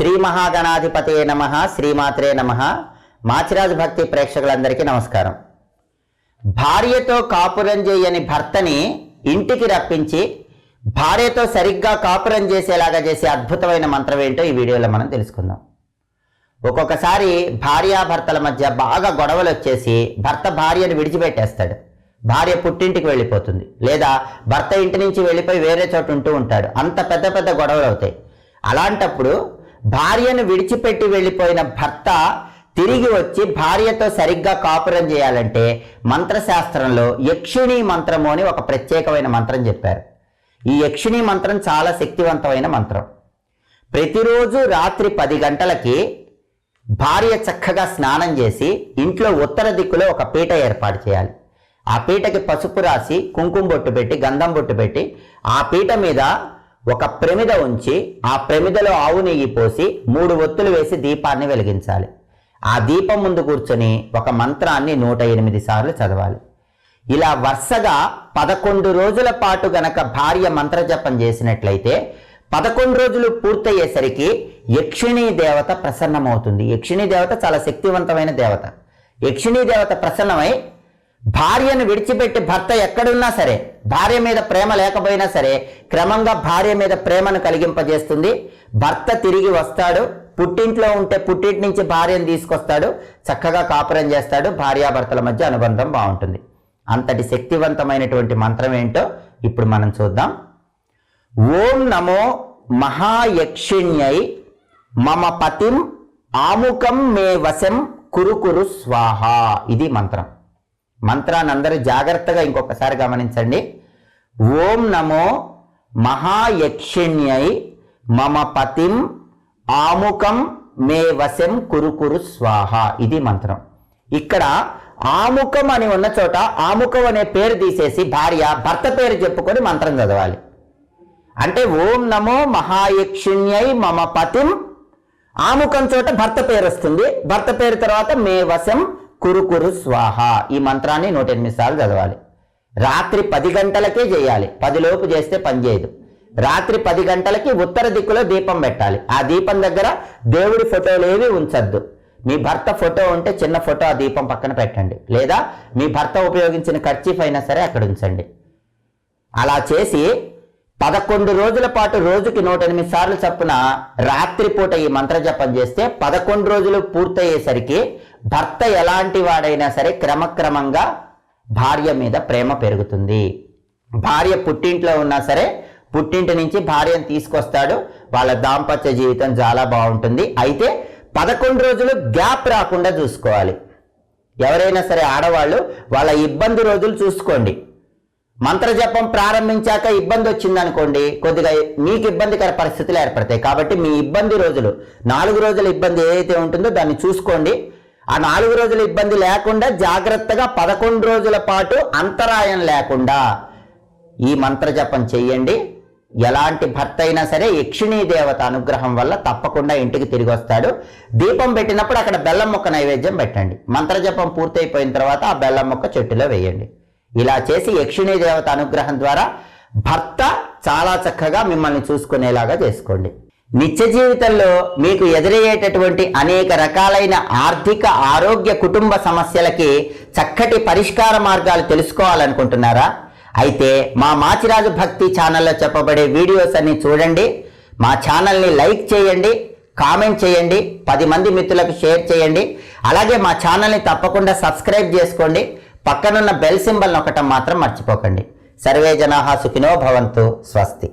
శ్రీ మహాగణాధిపతే నమ శ్రీమాత్రే నమ. మాచిరాజు భక్తి ప్రేక్షకులందరికీ నమస్కారం. భార్యతో కాపురం చేయని భర్తని ఇంటికి రప్పించి భార్యతో సరిగ్గా కాపురం చేసేలాగా చేసే అద్భుతమైన మంత్రం ఏంటో ఈ వీడియోలో మనం తెలుసుకుందాం. ఒక్కొక్కసారి భార్యాభర్తల మధ్య బాగా గొడవలు వచ్చేసి భర్త భార్యను విడిచిపెట్టేస్తాడు. భార్య పుట్టింటికి వెళ్ళిపోతుంది. లేదా భర్త ఇంటి నుంచి వెళ్ళిపోయి వేరే చోట ఉంటూ ఉంటాడు. అంత పెద్ద పెద్ద గొడవలు అవుతాయి అలాంటప్పుడు భార్యను విడిచిపెట్టి వెళ్ళిపోయిన భర్త తిరిగి వచ్చి భార్యతో సరిగ్గా కాపురం చేయాలంటే మంత్రశాస్త్రంలో యక్షిణీ మంత్రము అని ఒక ప్రత్యేకమైన మంత్రం చెప్పారు. ఈ యక్షిణీ మంత్రం చాలా శక్తివంతమైన మంత్రం. ప్రతిరోజు రాత్రి పది గంటలకి భార్య చక్కగా స్నానం చేసి ఇంట్లో ఉత్తర దిక్కులో ఒక పీట ఏర్పాటు చేయాలి. ఆ పీటకి పసుపు రాసి కుంకుమ బొట్టు పెట్టి గంధం బొట్టు పెట్టి ఆ పీట మీద ఒక ప్రమిద ఉంచి ఆ ప్రమిదలో ఆవు నెయ్యి పోసి మూడు ఒత్తులు వేసి దీపాన్ని వెలిగించాలి. ఆ దీపం ముందు కూర్చొని ఒక మంత్రాన్ని నూట ఎనిమిది సార్లు చదవాలి. ఇలా వరుసగా పదకొండు రోజుల పాటు గనక భార్య మంత్రజపం చేసినట్లయితే పదకొండు రోజులు పూర్తయ్యేసరికి యక్షిణీ దేవత ప్రసన్నమవుతుంది. యక్షిణీ దేవత చాలా శక్తివంతమైన దేవత. యక్షిణీ దేవత ప్రసన్నమై భార్యను విడిచిపెట్టి భర్త ఎక్కడున్నా సరే భార్య మీద ప్రేమ లేకపోయినా సరే క్రమంగా భార్య మీద ప్రేమను కలిగింపజేస్తుంది. భర్త తిరిగి వస్తాడు పుట్టింట్లో ఉంటే పుట్టింటి నుంచి భార్యను తీసుకొస్తాడు చక్కగా కాపురం చేస్తాడు భార్యాభర్తల మధ్య అనుబంధం బాగుంటుంది. అంతటి శక్తివంతమైనటువంటి మంత్రం ఏంటో ఇప్పుడు మనం చూద్దాం. ఓం నమో మహాయక్షిణ్యై మమ పతిం ఆముకం మే వశం కురుకురు స్వాహ. ఇది మంత్రం. మంత్రాన్ని అందరూ జాగ్రత్తగా ఇంకొకసారి గమనించండి. ఓం నమో మహాయక్షిణ్యై మమ పతిం ఆముకం మే వశం కురుకురు స్వాహ. ఇది మంత్రం. ఇక్కడ ఆముకం అని ఉన్న చోట ఆముకం అనే పేరు తీసేసి భార్య భర్త పేరు చెప్పుకొని మంత్రం చదవాలి. అంటే ఓం నమో మహాయక్షిణ్యై మమ పతిం ఆముకం చోట భర్త పేరు వస్తుంది. భర్త పేరు తర్వాత మే వశం కురుకురు స్వాహ. ఈ మంత్రాన్ని నూట ఎనిమిది సార్లు చదవాలి. రాత్రి పది గంటలకే చేయాలి. పదిలోపు చేస్తే పని చేయదు. రాత్రి పది గంటలకి ఉత్తర దిక్కులో దీపం పెట్టాలి. ఆ దీపం దగ్గర దేవుడి ఫోటోలు ఏవి ఉంచద్దు. మీ భర్త ఫోటో ఉంటే చిన్న ఫోటో ఆ దీపం పక్కన పెట్టండి. లేదా మీ భర్త ఉపయోగించిన ఖర్చీఫ్ అయినా సరే అక్కడ ఉంచండి. అలా చేసి పదకొండు రోజుల పాటు రోజుకి నూట ఎనిమిది సార్లు చప్పున రాత్రిపూట ఈ మంత్రజపం చేస్తే పదకొండు రోజులు పూర్తయ్యేసరికి భర్త ఎలాంటి వాడైనా సరే క్రమక్రమంగా భార్య మీద ప్రేమ పెరుగుతుంది. భార్య పుట్టింట్లో ఉన్నా సరే పుట్టింటి నుంచి భార్యను తీసుకొస్తాడు. వాళ్ళ దాంపత్య జీవితం చాలా బాగుంటుంది. అయితే పదకొండు రోజులు గ్యాప్ రాకుండా చూసుకోవాలి. ఎవరైనా సరే ఆడవాళ్ళు వాళ్ళ ఇబ్బంది రోజులు చూసుకోండి. మంత్రజపం ప్రారంభించాక ఇబ్బంది వచ్చిందనుకోండి కొద్దిగా మీకు ఇబ్బందికర పరిస్థితులు ఏర్పడతాయి. కాబట్టి మీ ఇబ్బంది రోజులు నాలుగు రోజుల ఇబ్బంది ఏదైతే ఉంటుందో దాన్ని చూసుకోండి. ఆ నాలుగు రోజుల ఇబ్బంది లేకుండా జాగ్రత్తగా పదకొండు రోజుల పాటు అంతరాయం లేకుండా ఈ మంత్రజపం చెయ్యండి. ఎలాంటి భర్త అయినా సరే యక్షిణీ దేవత అనుగ్రహం వల్ల తప్పకుండా ఇంటికి తిరిగి వస్తాడు. దీపం పెట్టినప్పుడు అక్కడ బెల్లం మొక్క నైవేద్యం పెట్టండి. మంత్రజపం పూర్తయిపోయిన తర్వాత ఆ బెల్లం మొక్క చెట్టులో వేయండి. ఇలా చేసి యక్షిణీ దేవత అనుగ్రహం ద్వారా భర్త చాలా చక్కగా మిమ్మల్ని చూసుకునేలాగా చేసుకోండి. నిత్య జీవితంలో మీకు ఎదురయ్యేటటువంటి అనేక రకాలైన ఆర్థిక ఆరోగ్య కుటుంబ సమస్యలకి చక్కటి పరిష్కార మార్గాలు తెలుసుకోవాలనుకుంటున్నారా? అయితే మా మాచిరాజు భక్తి ఛానల్లో చెప్పబడే వీడియోస్ అన్ని చూడండి. మా ఛానల్ని లైక్ చేయండి కామెంట్ చేయండి పది మంది మిత్రులకు షేర్ చేయండి. అలాగే మా ఛానల్ని తప్పకుండా సబ్స్క్రైబ్ చేసుకోండి. పక్కనున్న బెల్ సింబల్ నొక్కటం మాత్రం మర్చిపోకండి. సర్వే జనాహా సుఖినో భవంతు స్వస్తి.